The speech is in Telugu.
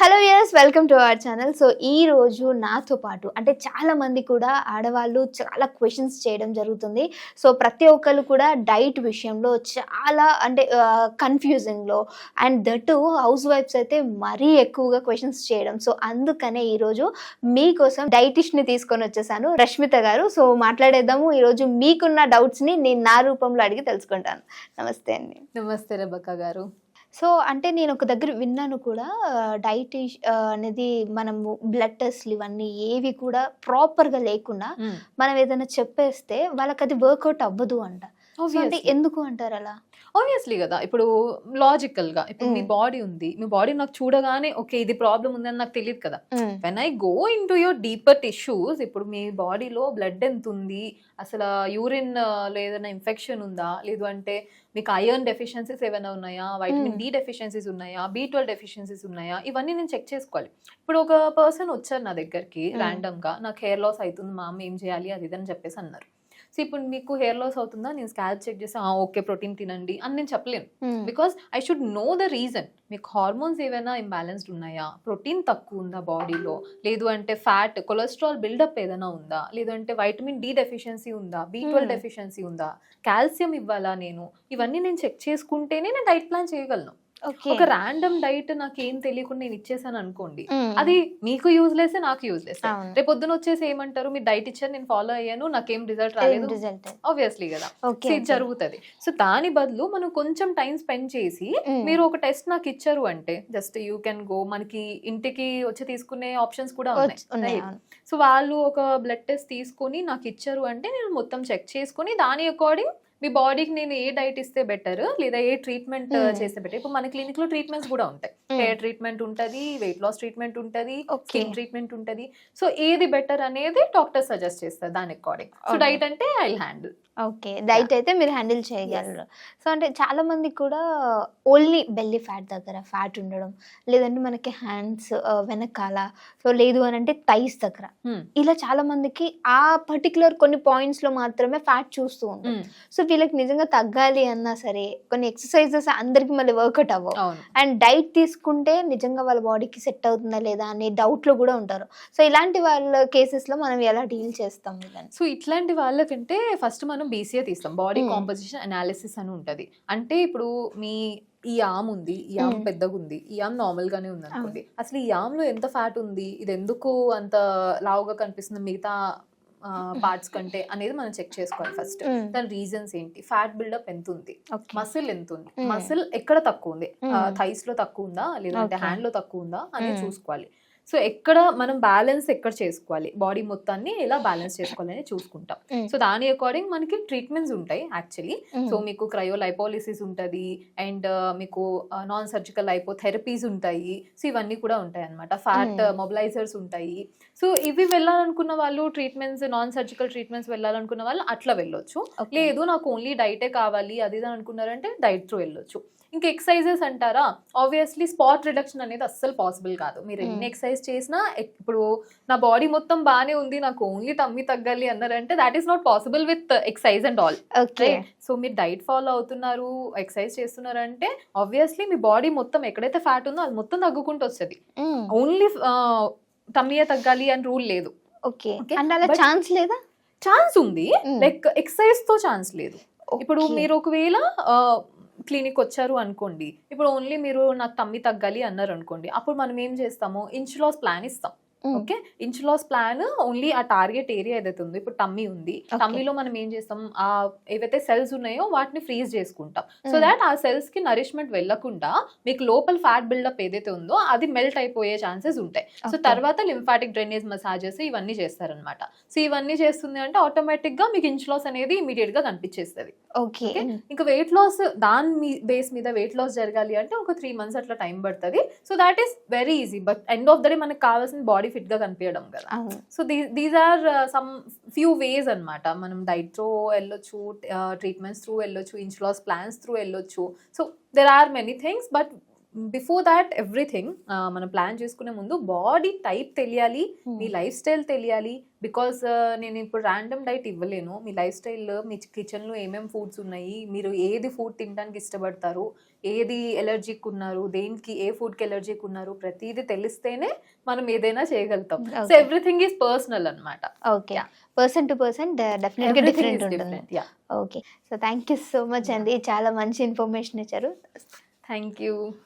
Hello yes welcome to our channel so ఈ రోజు నాతో పాటు అంటే చాలా మంది కూడా ఆడవాళ్ళు చాలా క్వశ్చన్స్ చేయడం జరుగుతుంది. సో ప్రతి ఒక్కరు కూడా డైట్ విషయంలో చాలా అంటే కన్ఫ్యూజింగ్లో అండ్ దట్ హౌస్ వైఫ్స్ అయితే మరీ ఎక్కువగా క్వశ్చన్స్ చేయడం. సో అందుకనే ఈరోజు మీకోసం డైటిష్ని తీసుకొని వచ్చేసాను రష్మిత గారు. సో మాట్లాడేద్దాము. ఈరోజు మీకున్న డౌట్స్ని నేను నా రూపంలో అడిగి తెలుసుకుంటాను. నమస్తే అండి. నమస్తే రబక్క గారు. సో అంటే నేను ఒక దగ్గర విన్నాను కూడా డైట్ అనేది మనము బ్లడ్ టెస్ట్లు ఇవన్నీ ఏవి కూడా ప్రాపర్గా లేకుండా మనం ఏదైనా చెప్పేస్తే వాళ్ళకి అది వర్కౌట్ అవ్వదు అంట. అంటే ఎందుకు అంటారు అలా? ఆబ్వియస్లీ కదా ఇప్పుడు లాజికల్గా ఇప్పుడు మీ. బాడీ ఉంది మీ బాడీ నాకు చూడగానే ఓకే ఇది ప్రాబ్లం ఉంది అని నాకు తెలియదు కదా. When I go in to your deeper tissues ఇప్పుడు మీ బాడీలో బ్లడ్ ఎంత ఉంది అసలు యూరిన్లో ఏదైనా ఇన్ఫెక్షన్ ఉందా? లేదు అంటే మీకు ఐరన్ డెఫిషియన్సీస్ ఏమైనా ఉన్నాయా? వైటమిన్. డి డెఫిషియన్సీస్ ఉన్నాయా? బి ట్వెల్వ్ డెఫిషియన్సీస్ ఉన్నాయా? ఇవన్నీ నేను చెక్ చేసుకోవాలి. ఇప్పుడు ఒక పర్సన్ వచ్చారు నా దగ్గరికి Mm. ర్యాండమ్గా నాకు హెయిర్ లాస్ అవుతుంది మా అమ్మ ఏం చేయాలి? అది ఇది అని చెప్పేసి అన్నారు. సో ఇప్పుడు మీకు హెయిర్ లాస్ అవుతుందా? నేను స్కాల్ప్ చెక్ చేసి ఓకే ప్రోటీన్ తినండి అని నేను చెప్పలేను. Because I should know the reason మీకు హార్మోన్స్ ఏవైనా ఇంబ్యాలెన్స్డ్ ఉన్నాయా? ప్రోటీన్ తక్కువ ఉందా బాడీలో లేదు అంటే ఫ్యాట్ కొలెస్ట్రాల్ బిల్డప్ ఏదైనా ఉందా? లేదు అంటే వైటమిన్ డి డెఫిషియన్సీ ఉందా? B twelve. డెఫిషియన్సీ ఉందా? కాల్షియం ఇవ్వాలా నేను? ఇవన్నీ నేను చెక్ చేసుకుంటేనే నేను డైట్ ప్లాన్ చేయగలను. ఒక ర్యాండమ్ డైట్ నాకు ఏం తెలియకుండా నేను ఇచ్చేసాను అనుకోండి అది మీకు యూజ్లెస్ నాకు యూజ్లెస్. అవును. రేపు పొద్దున వచ్చేసి ఏమంటారు మీరు డైట్ ఇచ్చారు నేను ఫాలో అయ్యాను నాకేం రిజల్ట్ రాలేదు. ఆబ్వియస్లీ కదా. ఇది జరుగుతుంది. సో దాని బదులు మనం కొంచెం టైం స్పెండ్ చేసి మీరు ఒక టెస్ట్ నాకు ఇచ్చారు అంటే జస్ట్ యూ కెన్ గో మనకి ఇంటికి వచ్చి తీసుకునే ఆప్షన్స్ కూడా ఉన్నాయి? సో వాళ్ళు ఒక బ్లడ్ టెస్ట్ తీసుకొని నాకు ఇచ్చారు అంటే నేను మొత్తం చెక్ చేసుకొని దాని అకార్డింగ్ మీ బాడీకి నేను ఏ డైట్ ఇస్తే బెటర్? లేదా ఏ ట్రీట్మెంట్. చేస్తే బెటర్? ఇప్పుడు మన క్లినిక్లో ట్రీట్మెంట్స్ కూడా ఉంటాయి. హెయిర్ ట్రీట్మెంట్ ఉంటది వెయిట్ లాస్ ట్రీట్మెంట్ ఉంటది స్కిన్ ట్రీట్మెంట్ ఉంటది. సో ఏది బెటర్ అనేది డాక్టర్ సజెస్ట్ చేస్తారు దాని అకార్డింగ్ సో. డైట్ అంటే ఐ హ్యాండిల్. ఓకే. డైట్ అయితే మీరు హ్యాండిల్ చేయగలరు. సో అంటే చాలా మంది కూడా ఓన్లీ బెల్లీ ఫ్యాట్ దగ్గర ఫ్యాట్ ఉండడం లేదంటే మనకి హ్యాండ్స్ వెనకాల సో లేదు అని అంటే థైస్ దగ్గర. ఇలా చాలా మందికి ఆ పర్టికులర్ కొన్ని పాయింట్స్లో మాత్రమే ఫ్యాట్ చూస్తూ ఉంటాం సో వీళ్ళకి నిజంగా తగ్గాలి అన్నా సరే కొన్ని ఎక్సర్సైజెస్ అందరికి మళ్ళీ వర్కౌట్ అవ్వవు. అండ్ డైట్ తీసుకుంటే నిజంగా వాళ్ళ బాడీకి సెట్ అవుతుందా లేదా అనే డౌట్లో కూడా ఉంటారు. సో ఇలాంటి వాళ్ళ కేసెస్లో మనం ఎలా డీల్ చేస్తాం సో ఇట్లాంటి వాళ్ళకంటే ఫస్ట్ మనం బీసీఏ తీస్తాం. బాడీ. కాంపోజిషన్ అనాలిసిస్ అని ఉంటది. అంటే ఇప్పుడు మీ ఈ ఆమ్ ఉంది ఈ ఆమ్ Hmm. పెద్దగా ఉంది ఈ ఆమ్ నార్మల్ గానే ఉంది అనుకోండి అసలు ఈ ఆమ్లో ఎంత ఫ్యాట్ ఉంది? ఇది ఎందుకు అంత లావుగా కనిపిస్తుంది? మిగతా పార్ట్స్ కంటే అనేది మనం చెక్ చేసుకోవాలి ఫస్ట్. దాని రీజన్స్ ఏంటి ఫ్యాట్ బిల్డప్ ఎంత ఉంది మసిల్ ఎంత ఉంది. మసిల్ ఎక్కడ తక్కువ ఉంది. థైస్లో తక్కువ ఉందా లేదంటే. హ్యాండ్లో తక్కువ ఉందా అనేది. చూసుకోవాలి సో ఎక్కడ మనం బ్యాలెన్స్ ఎక్కడ చేసుకోవాలి బాడీ మొత్తాన్ని ఎలా బ్యాలెన్స్ చేసుకోవాలని చూసుకుంటాం. సో దాని అకార్డింగ్ మనకి ట్రీట్మెంట్స్ ఉంటాయి యాక్చువల్లీ. సో మీకు క్రయోలైపోలిసిస్ ఉంటుంది అండ్ మీకు నాన్ సర్జికల్ లైపోథెరపీస్ ఉంటాయి సో ఇవన్నీ కూడా ఉంటాయి అనమాట ఫ్యాట్. మొబిలైజర్స్ ఉంటాయి సో ఇవి వెళ్ళాలనుకున్న వాళ్ళు ట్రీట్మెంట్స్ నాన్ సర్జికల్ ట్రీట్మెంట్స్ వెళ్ళాలనుకున్న వాళ్ళు అట్లా వెళ్ళొచ్చు. లేదు నాకు ఓన్లీ డైటే కావాలి అది అనుకున్నారంటే డైట్ త్రూ వెళ్ళొచ్చు ఇంకా ఎక్సర్సైజెస్ అంటారా? ఆబ్వియస్లీ స్పాట్ రిడక్షన్ అనేది అస్సలు పాసిబుల్ కాదు. మీరు ఎన్ని Mm. ఎక్సర్సైజ్ చేసినా ఇప్పుడు నా బాడీ మొత్తం బాగానే ఉంది నాకు ఓన్లీ టమ్మి తగ్గాలి అన్నారంటే that is not possible with exercise and all okay so మీరు డైట్ ఫాలో అవుతున్నారు ఎక్సర్సైజ్ చేస్తున్నారంటే ఆబ్వియస్లీ మీ బాడీ మొత్తం ఎక్కడైతే ఫ్యాట్ ఉందో అది మొత్తం తగ్గుకుంటూ వస్తుంది. ఓన్లీ టమ్మీయే తగ్గాలి అని రూల్ లేదు. ఓకే అలా ఛాన్స్ లేదా? ఛాన్స్ ఉంది. లైక్ ఎక్సర్సైజ్తో ఛాన్స్ లేదు. ఇప్పుడు. మీరు ఒకవేళ క్లినిక్ వచ్చారు అనుకోండి. ఇప్పుడు ఓన్లీ మీరు నాకు తమ్మి తగ్గాలి అన్నారు అనుకోండి అప్పుడు మనం ఏం చేస్తాము? ఇంచ్ లాస్ ప్లాన్ ఇస్తాం. Okay inch loss plan only ఆ టార్గెట్ ఏరియా ఏదైతే ఉందో ఇప్పుడు టమ్మీ ఉంది. టమ్మీలో మనం ఏం చేస్తాం? ఆ ఏవైతే సెల్స్ ఉన్నాయో వాటిని ఫ్రీజ్ చేసుకుంటాం. సో. దాట్ ఆ సెల్స్కి నరిష్మెంట్ వెళ్ళకుండా మీకు లోపల ఫ్యాట్ బిల్డప్ ఏదైతే ఉందో అది మెల్ట్ అయిపోయే ఛాన్సెస్ ఉంటాయి. సో. తర్వాత లింఫాటిక్ డ్రైనేజ్ మసాజెస్ ఇవన్నీ చేస్తారనమాట సో ఇవన్నీ చేస్తుంది అంటే ఆటోమేటిక్గా మీకు ఇంచ్ లాస్ అనేది ఇమీడియట్గా కనిపించేస్తుంది. Okay Okay. ఇంకా వెయిట్ లాస్ దాని మీ బేస్ మీద వెయిట్ లాస్ జరగాలి అంటే ఒక త్రీ మంత్స్ అట్లా టైం పడుతుంది. So that is very easy but end of the day మనకు కావాల్సిన బాడీ ఫిట్గా కనిపించడం కదా. So these are some few ways అన్నమాట. మనం డైట్ త్రూ వెళ్ళొచ్చు ట్రీట్మెంట్స్ త్రూ వెళ్ళొచ్చు ఇంచ్ లాస్ ప్లాన్స్ త్రూ వెళ్ళొచ్చు. So there are many things but before that everything మనం ప్లాన్ చేసుకునే ముందు బాడీ టైప్ తెలియాలి Hmm. మీ లైఫ్ స్టైల్ తెలియాలి బికాస్ నేను ఇప్పుడు ర్యాండమ్ డైట్ ఇవ్వలేను. మీ లైఫ్ స్టైల్ మీ కిచెన్లో ఏమేమి ఫుడ్స్ ఉన్నాయి మీరు ఏది ఫుడ్ తినడానికి ఇష్టపడతారు ఏది ఎలర్జీకి ఉన్నారు దేనికి ఏ ఫుడ్కి ఎలర్జీకి ఉన్నారు ప్రతిదీ తెలిస్తేనే మనం ఏదైనా చేయగలుగుతాం. సో. ఎవ్రీథింగ్ ఈజ్ పర్సనల్ అనమాట ఓకే పర్సన్ టు పర్సన్ డెఫినెట్గా డిఫరెంట్ ఉంటుంది. Okay so thank you so much అండి చాలా మంచి ఇన్ఫర్మేషన్ ఇచ్చారు. Thank you